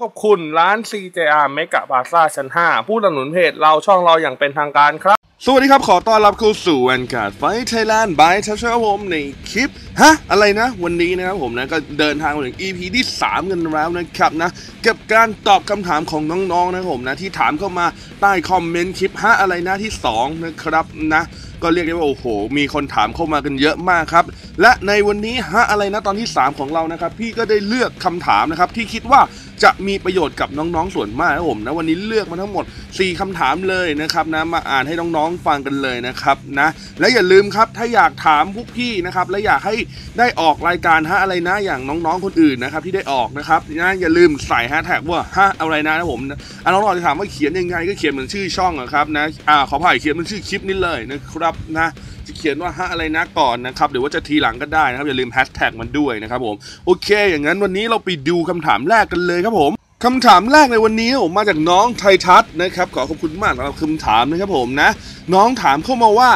ขอบคุณร้าน CJR เมกะบาซ่าชั้น 5 ผู้สนับสนุนเพจเราช่องเราอย่างเป็นทางการครับ สวัสดีครับขอต้อนรับเข้าสู่แวนการ์ดไฟไทยแลนด์บายทัชเชอร์ผมในคลิป ฮะ อะไรนะ วันนี้นะครับผมนะ ก็เดินทางมาถึง EP ที่ 3 กันแล้วนะครับนะ กับการตอบคำถามของน้องๆนะครับผมนะ ที่ถามเข้ามาใต้คอมเมนต์คลิป ฮะ อะไรนะที่ 2 นะครับนะก็เรียกได้ว่าโอ้โห มีคนถามเข้ามากันเยอะมากครับ และในวันนี้ฮะอะไรนะตอนที่ 3 ของเรานะครับ พี่ก็ได้เลือกคำถามนะครับที่คิดว่าจะมีประโยชน์กับน้องๆส่วนมากนะครับผมนะวันนี้เลือกมาทั้งหมด 4คำถามเลยนะครับนะมาอ่านให้น้องๆฟังกันเลยนะครับนะและอย่าลืมครับถ้าอยากถามพวกพี่นะครับและอยากให้ได้ออกรายการฮะอะไรนะอย่างน้องๆคนอื่นนะครับที่ได้ออกนะครับนะอย่าลืมใส่แฮชแท็กว่าฮะอะไรนะนะผมอะน้องๆจะถามว่าเขียนยังไงก็เขียนเหมือนชื่อช่องอะครับนะอ่าขอผ่ายเขียนเหมือนชื่อคลิปนี้เลยนะครับนะจะเขียนว่าฮะอะไรนะก่อนนะครับหรือว่าจะทีหลังก็ได้นะครับอย่าลืมแฮชแท็กมันด้วยนะครับผมโอเค อย่างนั้นวันนี้เราไปดูคำถามแรกกันเลยครับผมคำถามแรกในวันนี้ผมมาจากน้องไททัศนะครับขอขอบคุณมากสำหรับคำถามนะครับผมนะ น้องถามเข้ามาว่า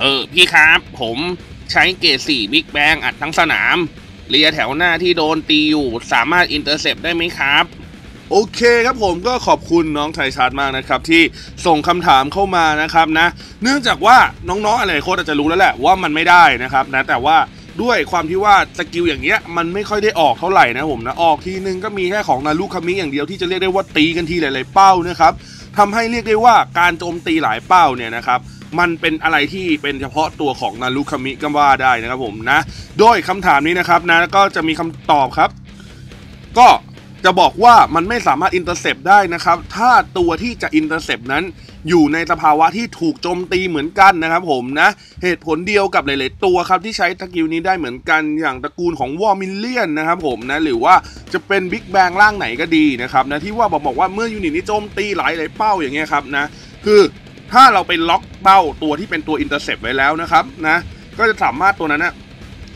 เออพี่ครับ ผมใช้เกรดสี่บิ๊กแบงอัดทั้งสนามเรียแถวหน้าที่โดนตีอยู่สามารถอินเตอร์เซปได้ไหมครับ โอเคครับผมก็ขอบคุณน้องไทชัดมากนะครับที่ส่งคำถามเข้ามานะครับนะ เนื่องจากว่าน้องๆอะไรโค้ดอาจจะรู้แล้วแหละว่ามันไม่ได้นะครับนะแต่ว่าด้วยความที่ว่าสกิลอย่างเงี้ยมันไม่ค่อยได้ออกเท่าไหร่นะผมนะออกทีนึงก็มีแค่ของนารุคามิอย่างเดียวที่จะเรียกได้ว่าตีกันทีหลายๆเป้านะครับทำให้เรียกได้ว่าการโจมตีหลายเป้าเนี่ยนะครับมันเป็นอะไรที่เป็นเฉพาะตัวของนารุคามิก็ว่าได้นะครับผมนะ โดยคำถามนี้นะครับนะก็จะมีคำตอบครับ ก็ จะบอกว่ามันไม่สามารถอินเตอร์เซปได้นะครับ ถ้าตัวที่จะอินเตอร์เซปนั้น อยู่ในสภาวะที่ถูกโจมตีเหมือนกันนะครับผมนะ เหตุผลเดียวกับหลายๆตัวครับที่ใช้สกิลนี้ได้เหมือนกันอย่างตระกูลของวอร์มิลเลียนนะครับผมนะหรือว่าจะเป็นบิ๊กแบงร่างไหนก็ดีนะครับนะที่ว่าบอกบอกว่าเมื่อยูนิตนี้โจมตีหลายหลายๆเป้าอย่างเงี้ยครับนะคือถ้าเราไปล็อกเป้าตัวที่เป็นตัวอินเตอร์เซปไว้แล้วนะครับนะก็จะสามารถตัวนั้นนะ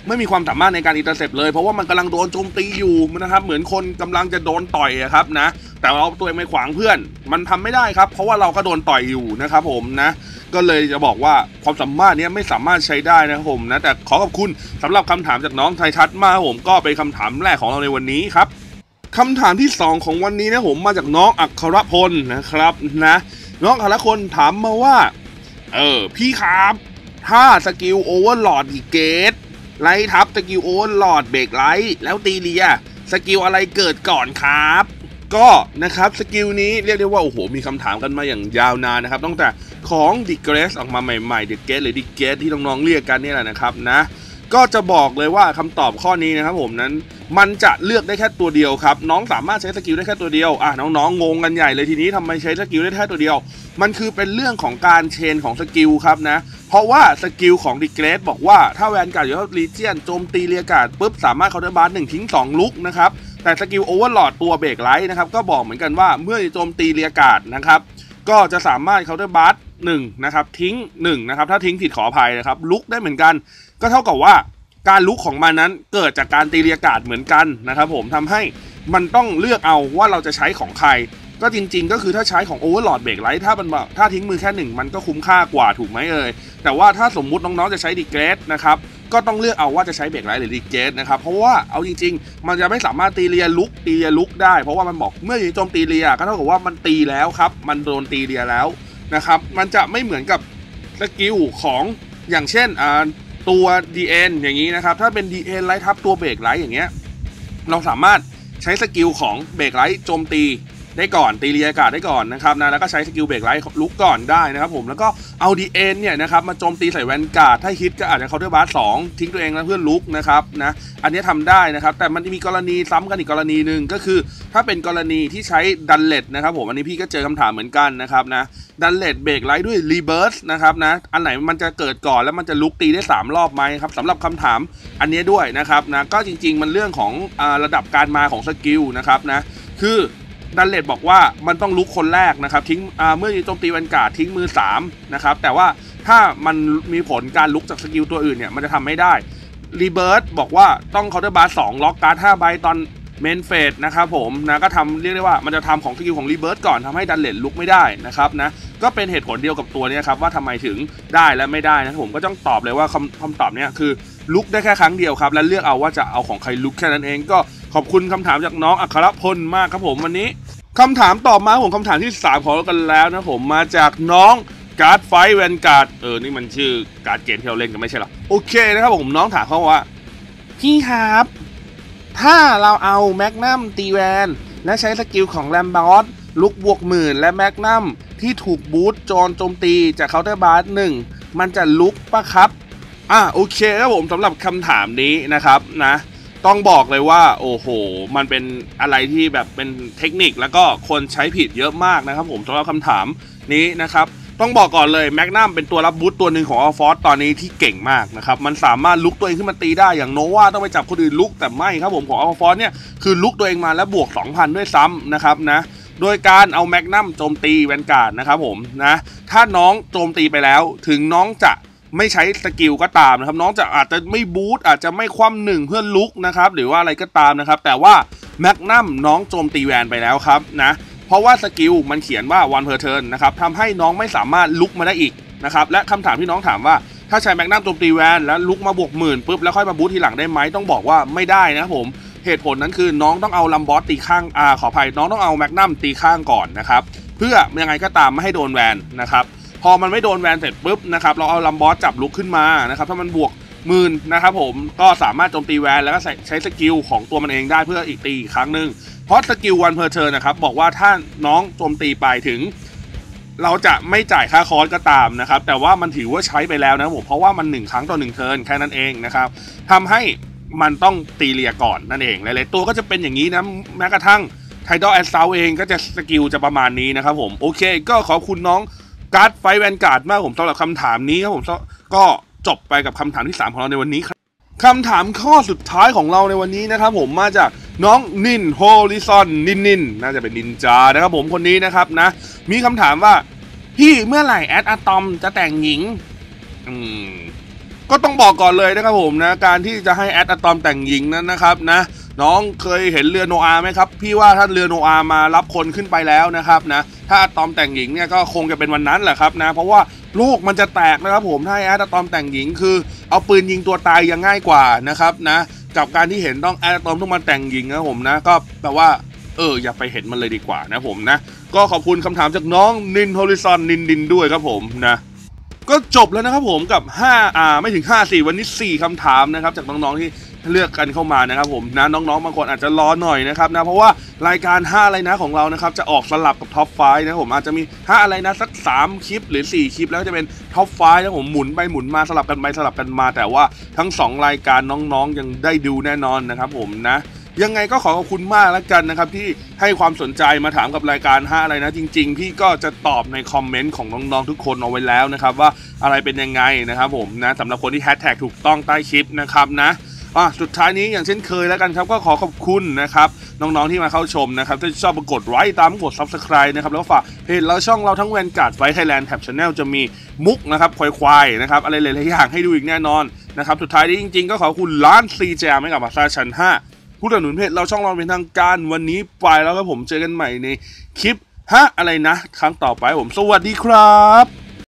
ไม่มีความสามารถในการอินเตอร์เซปเลยเพราะว่ามันกำลังโดนโจมตีอยู่นะครับเหมือนคนกำลังจะโดนต่อยอะครับนะแต่เราตัวเองไม่ขวางเพื่อน มันทำไม่ได้ครับ เพราะว่าเราก็โดนต่อยอยู่นะครับผมนะก็เลยจะบอกว่าความสามารถนี้ไม่สามารถใช้ได้นะครับผมนะแต่ขอขอบคุณสำหรับคำถามจากน้องไททัศน์มาผมก็เป็นคำถามแรกของเราในวันนี้ครับคำถามที่ 2 ของวันนี้นะผมมาจากน้องอัครพลนะครับนะน้องอัครพลถามมาว่า เออพี่ครับ ถ้าสกิลโอเวอร์หลอดอีเกต ไล่ทับสกิลโอเวอร์ลอดเบรกไลท์แล้วตีเลียสกิลอะไรเกิดก่อนครับก็นะครับสกิลนี้เรียกได้ว่า โอ้โห มีคำถามกันมาอย่างยาวนานนะครับตั้งแต่ของดิเกรสออกมาใหม่ๆดิเกรสหรือดิเกรสที่น้องๆเรียกกันนี่แหละนะครับนะ ก็จะบอกเลยว่าคำตอบข้อนี้นะครับผมนั้น มันจะเลือกได้แค่ตัวเดียวครับน้องสามารถใช้สกิลได้แค่ตัวเดียวอะน้องๆงงกันใหญ่เลยทีนี้ทำไมใช้สกิลได้แค่ตัวเดียว มันคือเป็นเรื่องของการเชนของสกิลครับนะเพราะว่าสกิลของดิเกรสบอกว่าถ้าแวนการ์ดอยู่ที่ลีเจียนโจมตีเรียการ์ดปุ๊บสามารถเคาน์เตอร์บาร์หนึ่งทิ้งสองลุกนะครับแต่สกิลโอเวอร์ลอดตัวเบรกไลท์นะครับก็บอกเหมือนกันว่าเมื่อโจมตีเรียการ์ดนะครับก็จะสามารถเคาน์เตอร์บาร์หนึ่งนะครับทิ้งหนึ่งนะครับถ้าทิ้งผิดขออภัยนะครับลุกได้เหมือนกัน ก็เท่ากับว่า การลุกของมันนั้นเกิดจากการตีเรียการ์ดเหมือนกันนะครับผมทำให้มันต้องเลือกเอาว่าเราจะใช้ของใคร ก็จริง ๆ ก็คือถ้าใช้ของ Overlord b r e a k Light ถ้ามันถ้าทิ้งมือแค่หนึ่งมันก็คุ้มค่ากว่าถูกไหมเอ่ยแต่ว่าถ้าสมมุติน้องๆจะใช้ดีเกรสนะครับก็ต้องเลือกเอาว่าจะใช้เบรกไลท์หรือดีเกรสนะครับ เพราะว่าเอาจริง ๆ มันจะไม่สามารถตีเรียลุกตีเรียลุกได้ เพราะว่ามันบอกเมื่อโจมตีเรียก็เท่ากับว่ามันตีแล้วครับ มันโดนตีเรียแล้วนะครับ มันจะไม่เหมือนกับสกิลของอย่างเช่นอ่า ตัว DN อย่างนี้นะครับ ถ้าเป็น DN ไลท์ทับตัวเบรกไลท์อย่างเงี้ย เราสามารถใช้สกิลของเบรกไลท์โจมตี ได้ก่อนตีเรียอากาศได้ก่อนนะครับนะแล้วก็ใช้สกิลเบรกไลท์ลุกก่อนได้นะครับผมแล้วก็เอา DN เอ็นเนี่ยนะครับมาโจมตีใส่แวนการ์ดถ้าฮิตก็อาจจะเคาน์เตอร์บาร์สองทิ้งตัวเองแล้วเพื่อนลุกนะครับนะอันนี้ทำได้นะครับแต่มันมีกรณีซ้ำกันอีกกรณีหนึ่งก็คือ ถ้าเป็นกรณีที่ใช้ดันเลดนะครับผมอันนี้พี่ก็เจอคำถามเหมือนกันนะครับนะดันเลดเบรกไลท์ด้วยรีเบิร์สนะครับนะอันไหนมันจะเกิดก่อนแล้วมันจะลุกตีได้ 3 รอบไหมครับสำหรับคำถามอันนี้ด้วยนะครับนะก็จริง ๆ มันเรื่องของอระดับการมาของสกิลนะครับนะคือ ดันเลดบอกว่ามันต้องลุกคนแรกนะครับทิ้งเมื่อโจมตีแวนกาดทิ้งมือ3นะครับแต่ว่าถ้ามันมีผลการลุกจากสกิลตัวอื่นเนี่ยมันจะทำไม่ได้รีเบิร์สบอกว่าต้องเคาน์เตอร์บาร์สองล็อกการ์ด5ใบตอนเมนเฟสนะครับผมนะก็ทำเรียกได้ว่ามันจะทำของสกิลของรีเบิร์สก่อนทำให้ดันเลดลุกไม่ได้นะครับนะก็เป็นเหตุผลเดียวกับตัวนี้ครับว่าทำไมถึงได้และไม่ได้นะผมก็ต้องตอบเลยว่าคำคำตอบเนี้ยคือลุกได้แค่ครั้งเดียวครับ และเลือกเอาว่าจะเอาของใครลุกแค่นั้นเองก็ขอบคุณคำถามจากน้องอัครพลมากครับผมวันนี้ คำถามต่อมาผมคำถามที่ 3 ของเรากันแล้วนะผมมาจากน้องการ์ดไฟแวนการ์ดเออ นี่มันชื่อการ์ดเกมที่เราเล่นกันไม่ใช่หรอ โอเคนะครับผมน้องถามเขาว่า พี่ครับ ถ้าเราเอาแมกนัมตีแวน และใช้สกิลของแรมบอสลุกบวกหมื่นและแมกนัมที่ถูกบูตโจนโจมตีจากเคาน์เตอร์บาร์หนึ่งมันจะลุกปะครับ อะโอเคครับผมสำหรับคำถามนี้นะครับนะ ต้องบอกเลยว่าโอ้โห มันเป็นอะไรที่แบบเป็นเทคนิคแล้วก็คนใช้ผิดเยอะมากนะครับผมสำหรับคำถามนี้นะครับต้องบอกก่อนเลยแมกนัมเป็นตัวรับบูตตัวหนึ่งของอัลฟอสตอนนี้ที่เก่งมากนะครับมันสามารถลุกตัวเองขึ้นมาตีได้อย่างโนวาต้องไปจับคนอื่นลุกแต่ไม่ครับผมของอัลฟอสเนี่ยคือลุกตัวเองมาแล้วบวก 2,000 ด้วยซ้ำนะครับนะโดยการเอาแมกนัมโจมตีแวนการ์ดนะครับผมนะถ้าน้องโจมตีไปแล้วถึงน้องจะ ไม่ใช้สกิลก็ตามนะครับ น้องจะอาจจะไม่บูตอาจจะไม่คว่ำหนึ่งเพื่อลุกนะครับ หรือว่าอะไรก็ตามนะครับ แต่ว่าแมกนัมน้องโจมตีแวนไปแล้วครับนะเพราะว่าสกิลมันเขียนว่า one per turn นะครับทำให้น้องไม่สามารถลุกมาได้อีกนะครับและคำถามที่น้องถามว่าถ้าใช้แมกนัมโจมตีแวนแล้วลุกมาบวกหมื่นปุ๊บแล้วค่อยมาบูททีหลังได้ไหมต้องบอกว่าไม่ได้นะครับผมเหตุผลนั้นคือน้องต้องเอาลัมบอสตีข้างอ่าขออภัยน้องต้องเอาแมกนัมตีข้างก่อนนะครับเพื่อยังไงก็ตามไม่ให้โดนแวนนะครับ พอมันไม่โดนแวนเสร็จปุ๊บนะครับเราเอาลัมบอสจับลุกขึ้นมานะครับถ้ามันบวกหมื่นนะครับผมก็สามารถโจมตีแวนแล้วก็ใช้สกิลของตัวมันเองได้เพื่ออีกตีอีกครั้งหนึ่งเพราะสกิลวันเพอร์เทอร์นะครับบอกว่าถ้าน้องโจมตีไปถึง เราจะไม่จ่ายค่าคอร์สก็ตามนะครับแต่ว่ามันถือว่าใช้ไปแล้วนะผมเพราะว่ามันหนึ่งครั้งต่อหนึ่งเทิร์นแค่นั้นเองนะครับทำให้มันต้องตีเลียก่อนนั่นเองหลายๆตัวก็จะเป็นอย่างนี้นะแม้กระทั่งไทดอลแอสเซาเองก็จะสกิลจะประมาณนี้นะครับผมโอเค ก็ขอบคุณน้อง การ์ดไฟแวนการ์ดมากผมสำหรับคำถามนี้ครับผมก็จบไปกับคำถามที่ 3 ของเราในวันนี้ครับคำถามข้อสุดท้ายของเราในวันนี้นะครับผมมาจากน้องนินโฮลิซอนนินนินน่าจะเป็นนินจานะครับผมคนนี้นะครับนะ มีคำถามว่า พี่เมื่อไหร่แอดอะตอมจะแต่งหญิง อืมก็ต้องบอกก่อนเลยนะครับผมนะ การที่จะให้แอดอะตอมแต่งหญิงนั้นนะครับนะ น้องเคยเห็นเรือโนอาไหมครับ พี่ว่าถ้าเรือโนอามารับคนขึ้นไปแล้วนะครับนะ ถ้าอะตอมแต่งหญิงเนี่ยก็คงจะเป็นวันนั้นแหละครับนะ เพราะว่าโลกมันจะแตกนะครับผม ถ้าแอดอะตอมแต่งหญิงคือ เอาปืนยิงตัวตายยังง่ายกว่านะครับนะ กับการที่เห็นต้องแอดอะตอมต้องมาแต่งหญิงนะผมนะ ก็แปลว่าเอออย่าไปเห็นมันเลยดีกว่านะผมนะ ก็ขอบคุณคำถามจากน้องนินโฮลิซอนนินดินด้วยครับผมนะก็จบแล้วนะครับผมกับ 5 อ่า ไม่ถึง 5 4 วันนี้ 4 คำถามนะครับ จากน้อง ๆ ที่ เลือกกันเข้ามานะครับผมนะน้องๆบางคนอาจจะรอหน่อยนะครับนะเพราะว่ารายการ 5 อะไรนะของเรานะครับจะออกสลับกับท็อปไฟนะผมอาจจะมี 5 อะไรนะสัก 3 คลิปหรือ 4 คลิป แล้วจะเป็นท็อปไฟนะผมหมุนไปหมุนมาสลับกันไปสลับกันมา แต่ว่าทั้ง 2 รายการน้องๆ ยังได้ดูแน่นอนนะครับผมนะยังไงก็ขอขอบคุณมากแล้วกันนะครับ ที่ให้ความสนใจมาถามกับรายการ5อะไรนะ จริง ๆ พี่ก็จะตอบในคอมเมนต์ของน้องๆทุกคนเอาไว้แล้วนะครับ ว่าอะไรเป็นยังไงนะครับผมนะสำหรับคนที่แฮชแท็กถูกต้องใต้คลิปนะครับนะ อะสุดท้ายนี้อย่างเช่นเคยแล้วกันครับก็ขอขอบคุณนะครับน้องๆที่มาเข้าชมนะครับถ้าชอบกดไลค์ตามกด Subscribe นะครับแล้วฝากเพจเราช่องเราทั้งแวนการ์ดไฟไทยแลนด์แท็บชาแนลจะมีมุกนะครับควายๆนะครับอะไรหลายๆอย่างให้ดูอีกแน่นอนนะครับสุดท้ายนี้จริงๆ ก็ขอบคุณร้านซีแจมให้กับมาซาชั้น5ผู้สนับสนุนเพจเราช่องเราเป็นทางการวันนี้ไปแล้วครับผมเจอกันใหม่ในคลิปฮะอะไรนะ ครั้งต่อไปผมสวัสดีครับ